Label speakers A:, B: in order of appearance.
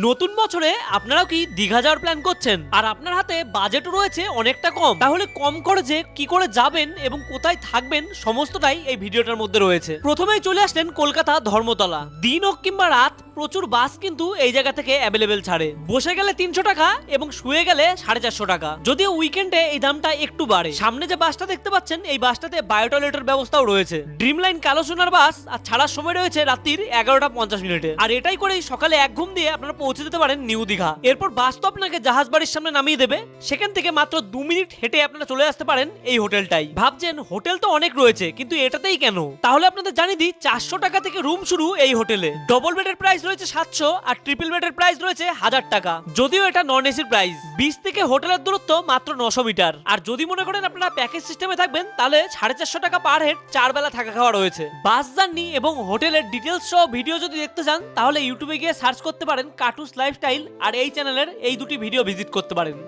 A: নতুন বছরে আপনারাও কি দীঘা যাওয়ার প্ল্যান করছেন? আর আপনার হাতে বাজেটও রয়েছে অনেকটা কম। তাহলে কম খরচে কি করে যাবেন এবং কোথায় থাকবেন সমস্তটাই এই ভিডিওটার মধ্যে রয়েছে। প্রথমেই চলে আসলেন কলকাতা ধর্মতলা। দিন হোক কিংবা রাত প্রচুর বাস কিন্তু এই জায়গা থেকে অ্যাভেলেবেল ছাড়ে। বসে গেলে তিনশো টাকা এবং শুয়ে গেলে সাড়ে চারশো টাকা। যদিও উইকেন্ডে এই দামটা একটু বাড়ে। সামনে যে বাসটা দেখতে পাচ্ছেন, এই বাসটাতে বায়ো টয়লেটের ব্যবস্থাও রয়েছে। ড্রিম লাইন কালো সোনার বাস আর ছাড়ার সময় রয়েছে রাত্রির এগারোটা পঞ্চাশ মিনিটে। আর এটাই করেই সকালে এক ঘুম দিয়ে আপনারা পৌঁছে যেতে পারেন নিউ দীঘা। এরপর বাস তো আপনাকে জাহাজ বাড়ির সামনে নামিয়ে দেবে। সেখান থেকে মাত্র দু মিনিট হেঁটে আপনারা চলে আসতে পারেন এই হোটেলটাই। ভাবছেন, হোটেল তো অনেক রয়েছে, কিন্তু এটাতেই কেন? তাহলে আপনাদের জানিয়ে দিই, চারশো টাকা থেকে রুম শুরু এই হোটেলে। ডবল বেডের প্রাইস রয়েছে সাতশো আর ট্রিপল বেডের প্রাইস রয়েছে হাজার টাকা। যদিও এটা নন এসির প্রাইস বিচ থেকে হোটেলের দূরত্ব মাত্র নশো মিটার। আর যদি মনে করেন আপনারা প্যাকেজ সিস্টেমে থাকবেন, তাহলে সাড়ে চারশো টাকা পার হেড চার বেলা থাকা খাওয়া রয়েছে। বাস জার্নি এবং হোটেলের ডিটেলস সহ ভিডিও যদি দেখতে চান, তাহলে ইউটিউবে গিয়ে সার্চ করতে পারেন কার্টুস লাইফস্টাইল আর এই চ্যানেলের এই দুটি ভিডিও ভিজিট করতে পারেন।